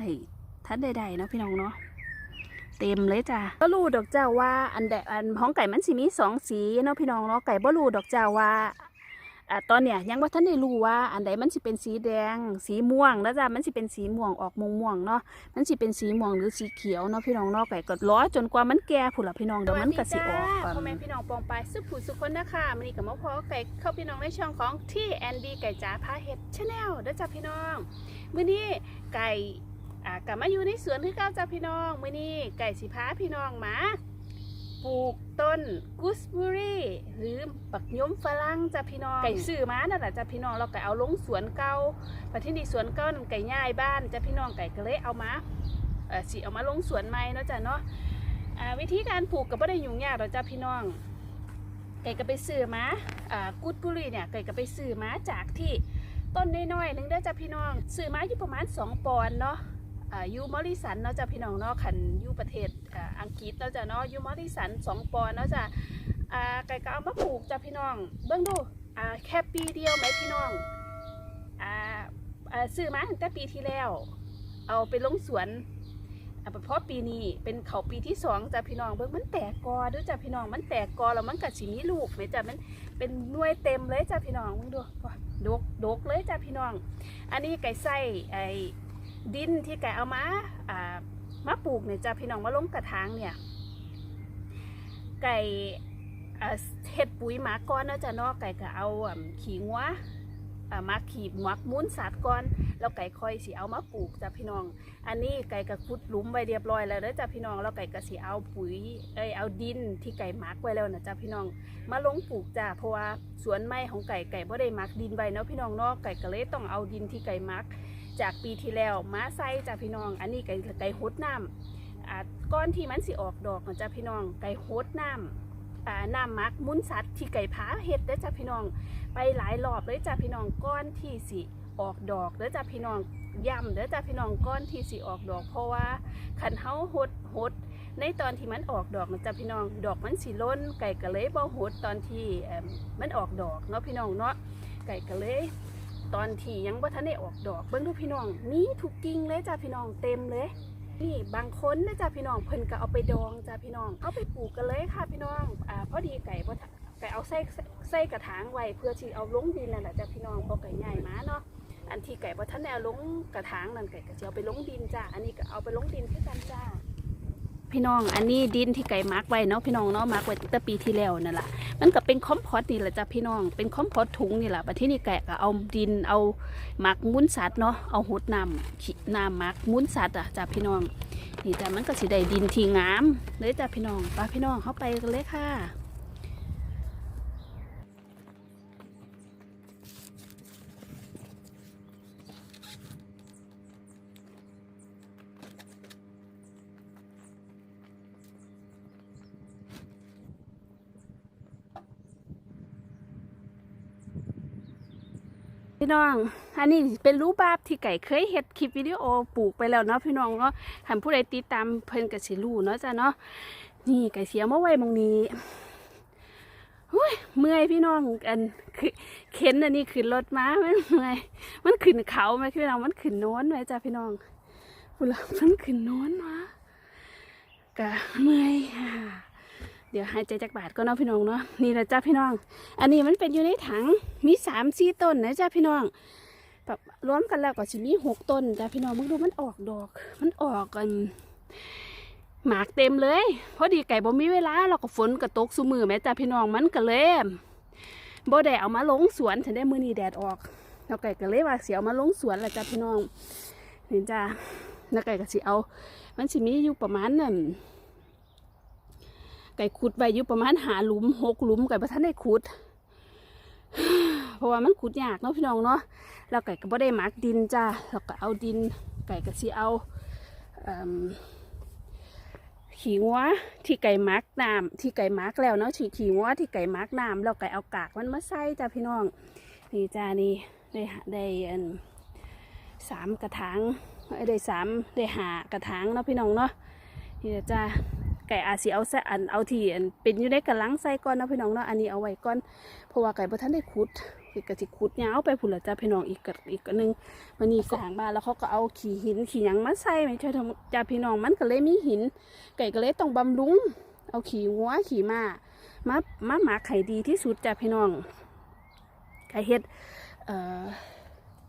ให้ท่านใดๆเนาะพี่น้องเนาะเต็มเลยจ้ะก็รู้ดอกเจ้าว่าอันแดอันของไก่มันสิมีสองสีเนาะพี่น้องเนาะไก่บ่รู้ดอกเจ้าว่าอ่าตอนเนี้ยยังว่าท่านได้รู้ว่าอันใดมันสิเป็นสีแดง สีม่วงแล้วจ้ะมันสิเป็นสีม่วงออกม่วงม่วงๆเนาะมันสิเป็นสีม่วงหรือสีเขียวเนาะพี่น้องเนาะไก่ก็รอจนกว่ามันแก่ผุนละพี่น้องเดี๋ยวมันก็สิออกพ่อแม่พี่น้องปองไปสุผู้สุคนนะคะมันนี้กับมะพร้าวไก่เข้าพี่น้องในช่องของที่แอนดี้ไก่จ๋าพาเห็ดชาแนลเด้อจ้าพี่น้องมื้อนี้ไก่ อ่ากลับมาอยู่ในสวนที่เก้าจ้าพี่น้องมื้อนี้ไก่สิพาพี่น้องมาปลูกต้นกูสบอรี่หรือปักยมฝรั่งจ้าพี่น้องไก่ซื้อมานั่นแหละจ้าพี่น้องเราไก่เอาลงสวนเก่าแต่ที่นี่สวนเก่านั่นไก่ย่ายบ้านจ้าพี่น้องไก่ก็เลยเอามาเออสิเอามาลงสวนใหม่เนาะจ้าเนาะอ่าวิธีการปลูกก็ไม่ได้ยุ่งยากหรอกจ้าพี่น้อง ไก่ก็ไปซื้อมาอ่ากุดกุลีเนี่ยไก่ก็ไปซื้อมาจากที่ต้นน้อยๆหนึงได้อจ้าพี่น้องซื้อมาอยู่ประมาณ 2 ปอนด์เนาะ ยูมอริสันเนาะจ้าพี่น้องเนาะขันยูประเทศอังกฤษเนาะจ้าเนาะยูมอริสัน2ปอนเนาะจ้าอ่าไก่ก็เอามาปลูกจ้าพี่น้อง เบิ่งดูแค่ปีเดียวไหมพี่น้องซื้อมาตั้งแต่ปีที่แล้ว เอาไปลงสวนเพราะปีนี้เป็นเขาปีที่สองจ้ะพี่น้องเบิ่งมันแตกกอด้วยจ้ะพี่น้องมันแตกกอแล้วมันกัดสีมีลูกไหมจ้ะมันเป็นหน่วยเต็มเลยจ้ะพี่น้องมึงดูดกดกเลยจ้ะพี่น้อง อันนี้ไก่ไส้ไอ ดินที่ไก่เอามาอ่ามาปลูกเนี่ยจะพี่น้องมาลงกระถางเนี่ย ไก่เฮ็ดปุ๋ยหมาก้อนเนาะจะเนาะไก่ก็เอาขี้งัวมาขีบหมักมุ้นสัตว์ก่อน แล้วไก่ค่อยสิเอามาปลูกจ้ะพี่น้อง อันนี้ไก่ก็ขุดหลุมไว้เรียบร้อยแล้วเด้อจ้ะพี่น้องแล้วไก่ก็สิเอาปุ๋ยเอ้ยเอาดินที่ไก่หมักไว้แล้วนะจ้ะพี่น้อง มาลงปลูกจ้ะเพราะว่าสวนไม้ของไก่ไก่บ่ได้หมักดินไว้เนาะพี่น้องเนาะไก่ก็เลยต้องเอาดินที่ไก่หมัก จากปีที่แล้วมาใส่จ้ะพี่น้อง อันนี้ไก่ไก่หดน้ำอ่ก้อนที่มันสิออกดอกนะจ้ะพี่น้องไก่หดน้ำอ่าน้ำมักมุ้นสัตว์ที่ไก่ผาเห็ดเด้จ้ะพี่น้อง ไปหลายรอบเลยจ้ะพี่น้องก้อนที่สิออกดอกเด้อจ้ะพี่น้องย่ำเด้อจ้าพี่น้องก้อนที่สิออกดอก เพราะว่าขันเฮาหดหด ในตอนที่มันออกดอกนะจ้าพี่น้องดอกมันสิล้น ไก่ก็เลยบ่หดตอนที่มันออกดอกเนาะพี่น้องเนาะไก่ก็เลย ตอนที่ยังบ่ทันได้ออกดอกเบิ่งดูพี่น้อง มีทุกกิ่งเลยจ้าพี่น้องเต็มเลย นี่บางคนนะจ้าพี่น้องเพิ่นก็เอาไปดองจ้าพี่น้องเอาไปปลูกกันเลยค่ะพี่น้องอ่าพอดีไก่บ่ทันไก่เอาใส่ใส่กระถางไว้เพื่อที่เอาลงดินนั่นแหละจ้าพี่น้องเพราะไก่ใหญ่มาเนาะอันที่ไก่บ่ท่านได้เอลงกระถางนั่นไก่ก็จะเอาไปลงดินจ้าอันนี้ก็เอาไปลงดินคือกันจ้า พี่น้อง อันนี้ดินที่ไก่มาร์กไว้เนาะพี่น้องเนาะมาร์กไว้ตั้งแต่ปีที่แล้วนั่นแหละมันก็เป็นคอมพอส์นี่แหละจ้ะพี่น้อง เป็นคอมพอส์ถุงนี่แหละบัดที่นี่ไก่ก็เอาดินเอามาร์กมุ้นสัตว์เนาะ เอาหดน้ำขีน้ำหมักมุ้นสัตว์อะจ้ะพี่น้อง นี่แต่มันก็สิได้ดินที่งามเลยจ้ะพี่น้องไปพี่น้องเข้าไปกันเลยค่ะ พี่น้อง อันนี้เป็นรูปภาพที่ไก่เคยเห็ดคลิปวิดีโอปลูกไปแล้วเนาะพี่น้องเนาะหันผู้ใดติดตามเพิ่นกับสิรูเนาะจ้ะเนาะ นี่ไก่เสียเมาไว้มองนี้หุ้ยเมื่อยพี่น้องอันคือเข็นอันนี้ขึ้นรถมามันเมื่อยมันขึ้นเขาไหมพี่น้องมันขึ้นโน้นไหมจ้ะพี่น้องพุ่นละมันขึ้นโน้นวะกะเมื่อยค่ะ เดี๋ยวหายใจจากบาทก็เนาะพี่น้องเนาะนี่แหละจ้าพี่น้อง อันนี้มันเป็นอยู่ในถังมีสามสี่ต้นนะจ้าพี่น้องแบบรวมกันแล้วก็สิมีหกต้นจ้าพี่น้องมึงดูมันออกดอก มันออกกันหมากเต็มเลยพอดีไก่บ่มีเวลาเราก็ฝนกระตกสุมือแม่จ้าพี่น้องมันก็เลยบ่ได้เอามาลงสวนถึงได้มือนีแดดออกแล้วไก่ก็เลยว่าเสียเอามาลงสวนแหละจ้าพี่น้องนี่จ้าแล้วไก่ก็สิเอา มันสิมีอยู่ประมาณนั่น ไก่ขุดไว้อยู่ประมาณหาหลุมหกหลุมไก่ประทันได้ขุด เพราะว่ามันขุดยากเนาะพี่น้องเนาะแล้วไก่ก็บ่ได้หมักดินจ้าแล้วก็เอาดิน ไก่ก็สิเอาขี้งัวที่ไก่มักน้ำที่ไก่มักแล้วเนาะที่ขี้งัวที่ไก่มักน้ำแล้วไก่เอากากมันมาใส่จ้าพี่น้องนี่จ้านี่ได้ได้สามกระถางได้สามได้หากระถางเนาะพี่น้องเนาะนี่จ้า ไก่อาจสิเอาใส่อันเอาทีอันเป็นอยู่ในกระลังใส่ก่อนนะพี่น้องเนาะอันนี้เอาไว้ก่อนเพราะว่าไก่บ่ทันได้ขุดคือกะสิขุดเนี่ยเอาไปพุ่นละจ้าพี่น้องอีกกะอีกกะหนึงมันนี่สร้างบ้านแล้วเขาก็เอาขี้หินขี้หยังมาใส่ไม่ใช่จ้าพี่น้องมันก็เลยมีหิน ไก่ก็เลยต้องบำรุงเอาขี้งัวขี้ม้ามามาหมาไข่ดีที่สุดจ้าพี่น้องไก่เฮ็ดเอ่อ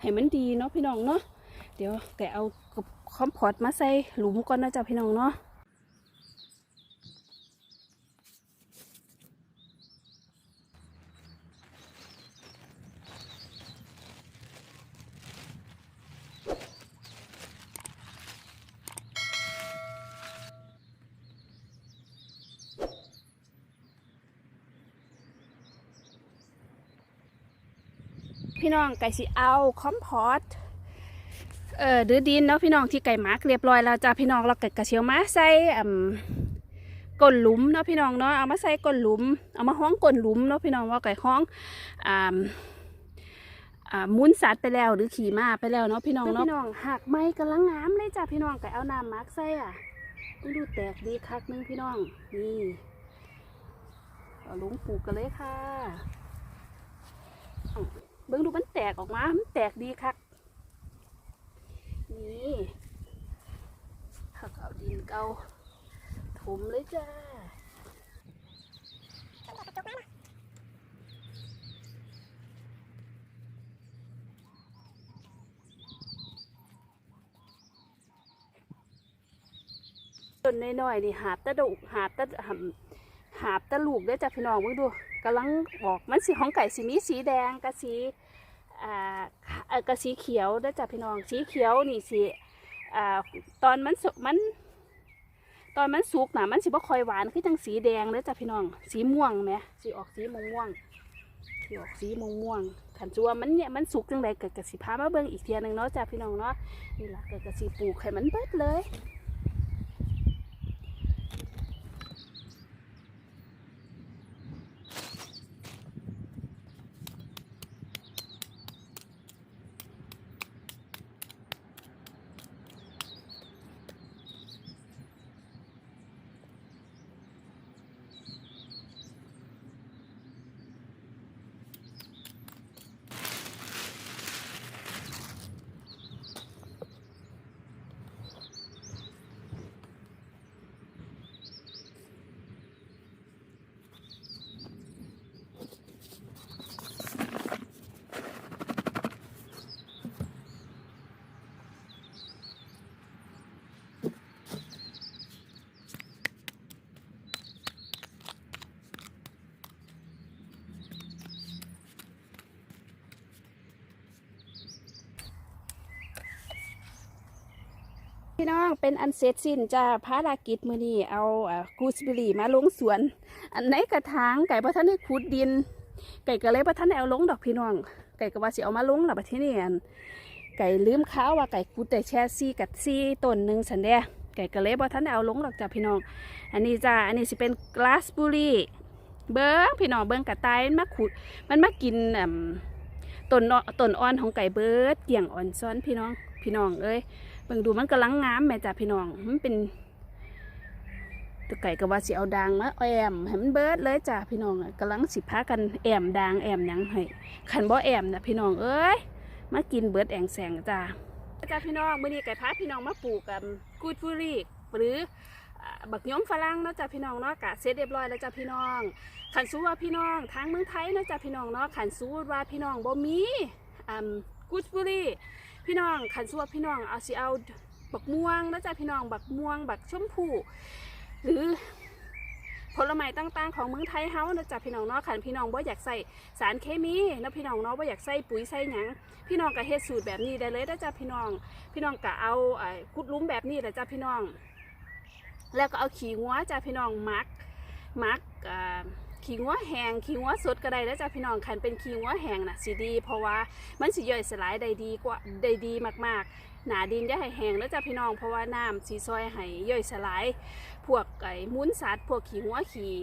ให้มันดีเนาะพี่น้องเนาะเดี๋ยวไก่เอากับคอมพอตมาใส่หลุมก่อนนะจ้าพี่น้องเนาะ พี่น้องไก่สิเอาคอมพอตเอ่อหรือดินเนาะพี่น้องที่ไก่หมักเรียบร้อยแล้วจ้าพี่น้องเราไก่กระเชียวมาใส่อ่ก้นหลุมเนาะพี่น้องเนาะเอามาใส่ก้นหลุม เอามาห้องก้นหลุมเนาะพี่น้องว่าไก่ห้องอ่าอ่ามุนสัตว์ไปแล้วหรือขี่ม้าไปแล้วเนาะพี่น้องเนาะพี่น้องหักไม้กำลังงามเลยจ้าพี่น้องไก่เอาน้ำหมักใส่อะต้องดูแตกดีคักนึงพี่น้องนี่เอาลงปลูกกันเลยค่ะ เบิ่งดูมันแตกออกมา มันแตกดีครับนี่ถ้าเอาดินเกาถมเลยจ้าต้นน้อยๆนี่หาบตะดุหาบตะหาบตะลูกได้อจ้ะพี่น้องเบิ่งดู กำลังออกมันสีของไก่สีมีสีแดงกับสีอ่ากับสีเขียวได้จ้ะพี่น้องสีเขียวนี่สีอ่าตอนมันสุกมัน ตอนมันสุกนะมันสิบ่คอยหวานคือจังสีแดงเด้จ้ะพี่น้องสีม่วงไหมสีออกสีม่วงสีออกสีม่วงม่วงขันจัวมันเนี่ยมันสุกจังไดเกิดกับสีพามาเบิ่งอีกเทียหนึงเนาะจ้ะพี่น้องเนาะนี่ล่ะเกิดกับสีปลูกให้มันเบิดเลย เป็นอันเสร็จสิ้นจ้าภารกิจมือนี้เอากูสบอรี่มาลงสวน อันไหนกระถางไก่พระท่านได้ขุดดิน ไก่ก็เลยพระท่านได้เอาลงดอกพี่น้อง ไก่ก็ว่าสิเอามาลงหลับที่นี่อันไก่ลืมข้าวว่าไก่ขุดแต่แช่ซี่กัดซี่ต้นหนึ่งสันเดียไก่ก็เลยพระท่านได้เอาลงดอกจ้าพี่น้อง อันนี้จ้าอันนี้สิเป็นกลาสบุรีเบิ้งพี่น้องเบิ้งกระต่ายมันมาขุดมันมากินต้นต้นอ่อนของไก่เบิดเกี่ยงอ่อนซ้อนพี่น้องพี่น้องเอ้ย เบิ่งดูมันกำลังงามแม่จ้ะพี่น้อง มันเป็นตัวไก่ก็ว่าสิเอาดางมาแอมให้มันเบิดเลยจ้ะพี่น้องอะกำลังสิพากันแอมดางแอมยังให้ขันบ่แอมนะพี่น้องเอ้ยมากินเบิดแองแสงจ้ะจ้ะพี่น้องมื้อนี้ไก่พาพี่น้องมาปลูกกันกูดฟูรีหรือบักยมฝรั่งเนาะจ้ะพี่น้องเนาะกะเสร็จเรียบร้อยแล้วจ้ะพี่น้องขันสู้ว่าพี่น้องทางเมืองไทยเนาะจ้ะพี่น้องเนาะขันสู้ว่าพี่น้องบ่มีอ่ากูดฟูรี พี่น้องขันสวพี่น้องเอาสิเอาบักม่วงนะจ๊ะพี่น้องบักม่วงบักชมพูหรือผลไม้ต่างๆของเมืองไทยเฮานะจ๊ะพี่น้องเนาะขันพี่น้องบ่อยากใส่สารเคมีนะพี่น้องเนาะบ่อยากใส่ปุ๋ยใส่หยังพี่น้องก็เฮ็ดสูตรแบบนี้ได้เลยนะจ๊ะพี่น้อง พี่น้องก็เอาไอ้ขุดลุมแบบนี้นะจ๊ะพี่น้อง แล้วก็เอาขี้งัวจ้ะพี่น้องมักมัก ขี้งัวแห้งขี้งัวสดก็ได้แล้วจ้ะพี่น้องขันเป็นขี้งัวแห้งน่ะสิดี เพราะว่ามันสิย่อยสลายได้ดีกว่าได้ดีมากๆ หนาดินจะให้แห้งแล้วจ้ะพี่น้องเพราะว่าน้ำสีซอยให้ย่อยสลาย พวกไก่มุนสัตว์พวกขี้หัวขี้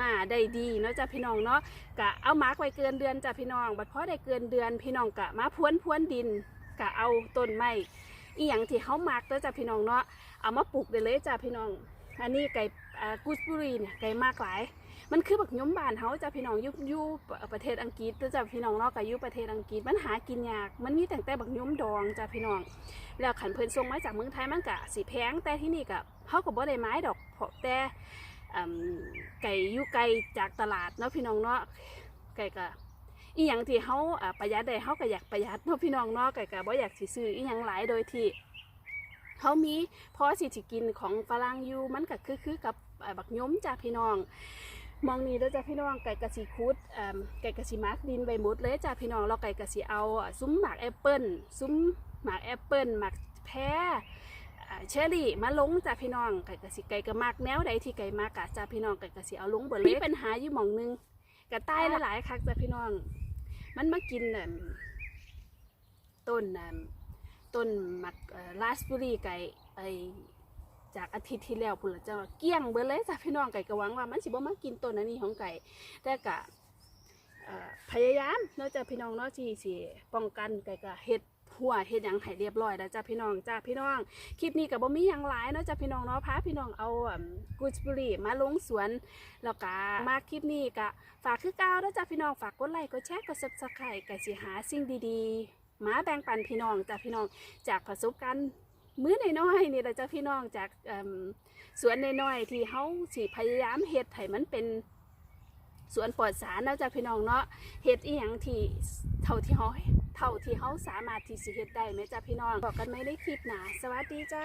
มาได้ดีเนาะจ้ะพี่น้องเนาะกะเอามาร์กไว้เกินเดือนจ้ะพี่น้องบัดพอได้เกินเดือนพี่น้องกะมาพรวนพรวนดินกะเอาต้นไม้อีหยังที่เขามาร์กแล้วจ้ะพี่น้องเนาะเอามาปลูกได้เลยจ้ะพี่น้อง อันนี้ไก่กูสบุรีเนี่ยไก่มากหลาย มันคือแบักยมบานเฮาจ้ะพี่น้องยู่ยู่ประเทศอังกฤษจ้ะพี่น้องเนาะก็อยู่ประเทศอังกฤษมันหากินยากมันมีแต่แต่บักยมดองจ้ะพี่น้อง แล้วขันเพิ่นส่งมาจากเมืองไทยมันก็สิแพงแต่ที่นี่ก็เฮาก็บ่ได้ไม้ดอกเพราะแต่ไก่ยู่ไกลจากตลาดเนาะพี่น้องเนาะไก่ก็อีหยังที่เฮาประหยัดได้เฮาก็อยากประหยัดเนาะพี่น้องเนาะไก่ก็บ่อยากสิซื้ออีหยังหลายโดยที่เฮามีพอสิสิกินของฝรั่งอยู่มันก็คือคือกับบักยมจ้ะพี่น้อง มองนี้เด้อจ้ะพี่น้องไก่กะสิคุดไก่กะสิมาร์กดินใบมดเลยจ้ะพี่น้องเราไก่กะสิเอาซุ้มหมากแอปเปิ้ลซุ้มหมากแอปเปิ้ลหมากแพรเชอรี่มาลงจ้ะพี่น้องไก่กะสิไก่กะมากแนวใดที่ไก่มากะจ้ะพี่น้องไก่กะสิเอาลงเบิดเลยปัญหาอยู่หม่องหนึงกะใต้หลายๆคักจ้ะพี่น้อง มันมากินต้นต้นหมักราสเบอรี่ไก่ไอ จากอาทิตย์ที่แล้วพุ่นละจ้าเกลี้ยงเบิดเลยจ้ะพี่น้องไก่ก็หวังว่ามันสิบ่มากินต้นอันนี้ของไก่แต่กะพยายามเนาะจ้ะพี่น้องเนาะที่สิป้องกันไก่ก็เฮ็ดหัวเฮ็ดยังให้เรียบร้อยแล้วจ้ะพี่น้องจ้าพี่น้อง คลิปนี้ก็บ่มีหยังหลายเนาะจ้ะพี่น้องเนาะพาพี่น้องเอากูสเบอรี่มาลงสวนแล้วก็มาคลิปนี้ก็ฝากคือเก่าเนาะจ้ะพี่น้องฝากกดไลค์กดแชร์กด Subscribe ก็สิหาสิ่งดีๆ มาแบ่งปันพี่น้องจ้ะพี่น้องจากประสบการณ์ มื้อน้อยๆนี่แหละจ้าพี่น้องจากสวนน้อยๆที่เขาสิพยายามเฮ็ดให้มันเป็นสวนปลอดสารนะจ้ะพี่น้องเนาะเฮ็ดอีหยังที่เท่าที่เขาเท่าที่เขาสามารถที่สิเฮ็ดได้แม่จ้ะพี่น้องบอกกันไหมในคลิปหนาสวัสดีจ้า